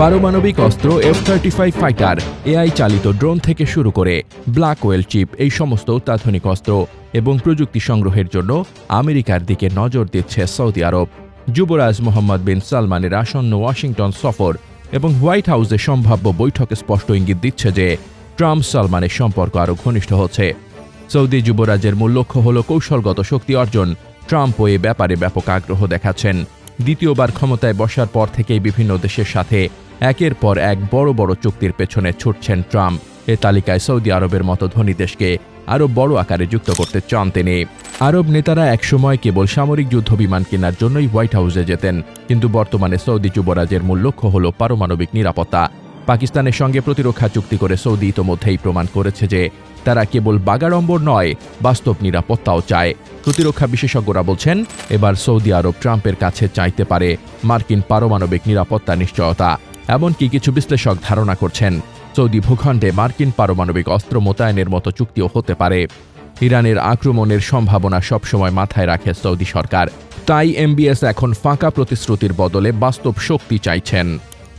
পারমাণবিক অস্ত্র F thirty five fighter AI চালিত ড্রোন থেকে শুরু করে ব্ল্যাক ওয়েল চিপ এই সমস্ত অত্যাধুনিক অস্ত্র এবং প্রযুক্তি সংগ্রহের জন্য আমেরিকার দিকে নজর দিচ্ছে সৌদি আরব। যুবরাজ মোহাম্মদ বিন সালমানের আসন্ন ওয়াশিংটন সফর এবং হোয়াইট হাউসে সম্ভাব্য বৈঠকে স্পষ্ট ইঙ্গিত দিচ্ছে যে ট্রাম্প সালমানের সম্পর্ক আরও ঘনিষ্ঠ হচ্ছে। সৌদি যুবরাজের মূল লক্ষ্য হল কৌশলগত শক্তি অর্জন। ট্রাম্পও এ ব্যাপারে ব্যাপক আগ্রহ দেখাচ্ছেন। দ্বিতীয়বার ক্ষমতায় বসার পর থেকেই বিভিন্ন দেশের সাথে একের পর এক বড় বড় চুক্তির পেছনে ছুটছেন ট্রাম্প। এ তালিকায় সৌদি আরবের মতো ধনী দেশকে আরও বড় আকারে যুক্ত করতে চান তিনি। আরব নেতারা একসময় কেবল সামরিক যুদ্ধ বিমান কেনার জন্যই হোয়াইট হাউসে যেতেন, কিন্তু বর্তমানে সৌদি যুবরাজের মূল লক্ষ্য হল পারমাণবিক নিরাপত্তা। পাকিস্তানের সঙ্গে প্রতিরক্ষা চুক্তি করে সৌদি ইতোমধ্যেই প্রমাণ করেছে যে তারা কেবল বাগাড়ম্বর নয়, বাস্তব নিরাপত্তাও চায়। প্রতিরক্ষা বিশেষজ্ঞরা বলছেন, এবার সৌদি আরব ট্রাম্পের কাছে চাইতে পারে মার্কিন পারমাণবিক নিরাপত্তা নিশ্চয়তা। এমনকি কিছু বিশ্লেষক ধারণা করছেন, সৌদি ভূখণ্ডে মার্কিন পারমাণবিক অস্ত্র মোতায়েনের মতো চুক্তিও হতে পারে। ইরানের আক্রমণের সম্ভাবনা সবসময় মাথায় রাখে সৌদি সরকার। তাই এমবিএস এখন ফাঁকা প্রতিশ্রুতির বদলে বাস্তব শক্তি চাইছেন।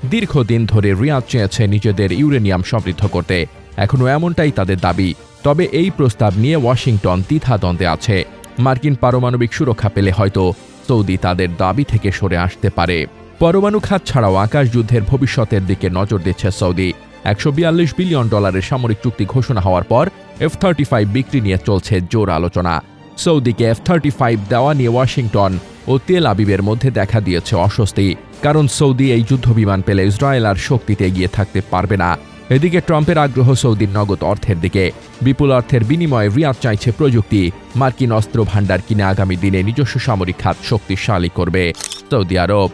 দীর্ঘদিন ধরে রিয়াদ চেয়েছে নিজেদের ইউরেনিয়াম সমৃদ্ধ করতে। এখনও এমনটাই তাদের দাবি। তবে এই প্রস্তাব নিয়ে ওয়াশিংটন দ্বিধাদ্বন্দ্বে আছে। মার্কিন পারমাণবিক সুরক্ষা পেলে হয়তো সৌদি তাদের দাবি থেকে সরে আসতে পারে। পরমাণু খাত ছাড়াও আকাশ যুদ্ধের ভবিষ্যতের দিকে নজর দিচ্ছে সৌদি। একশো বিয়াল্লিশ বিলিয়ন ডলারের সামরিক চুক্তি ঘোষণা হওয়ার পর এফ থার্টি ফাইভ বিক্রি নিয়ে চলছে জোর আলোচনা। সৌদিকে এফ থার্টি ফাইভ দেওয়া নিয়ে ওয়াশিংটন ও তেল আবিবের মধ্যে দেখা দিয়েছে অস্বস্তি, কারণ সৌদি এই যুদ্ধবিমান পেলে ইসরায়েল আর শক্তিতে এগিয়ে থাকতে পারবে না। এদিকে ট্রাম্পের আগ্রহ সৌদির নগদ অর্থের দিকে। বিপুল অর্থের বিনিময়ে রিয়াদ চাইছে প্রযুক্তি, মার্কিন অস্ত্র ভাণ্ডার কিনে আগামী দিনে নিজস্ব সামরিক খাত শক্তিশালী করবে, সৌদি আরব।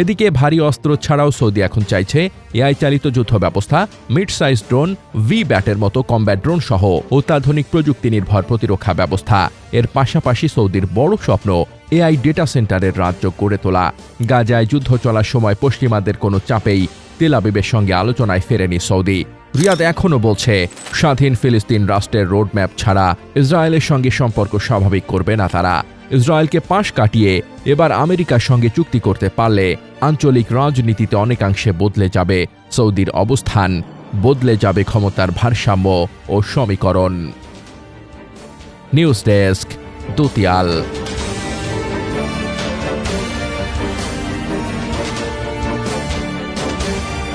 এদিকে ভারী অস্ত্র ছাড়াও সৌদি এখন চাইছে এআই চালিত যুদ্ধ ব্যবস্থা মিড সাইজ ড্রোন ভি ব্যাটের মতো কম্ব্যাট ড্রোন সহ অত্যাধুনিক প্রযুক্তি নির্ভর প্রতিরক্ষা ব্যবস্থা। এর পাশাপাশি সৌদির বড় স্বপ্ন এআই ডেটা সেন্টারের রাজ্য গড়ে তোলা। গাজায় যুদ্ধ চলার সময় পশ্চিমাদের কোনো চাপেই তেল আবিবের সঙ্গে আলোচনায় ফেরেনি সৌদি। রিয়াদ এখনও বলছে, স্বাধীন ফিলিস্তিন রাষ্ট্রের রোডম্যাপ ছাড়া ইসরায়েলের সঙ্গে সম্পর্ক স্বাভাবিক করবে না তারা। ইসরায়েলকে পাশ কাটিয়ে এবার আমেরিকার সঙ্গে চুক্তি করতে পারলে আঞ্চলিক রাজনীতিতে অনেকাংশে বদলে যাবে সৌদির অবস্থান, বদলে যাবে ক্ষমতার ভারসাম্য ও সমীকরণ। News desk, দুতিয়াল।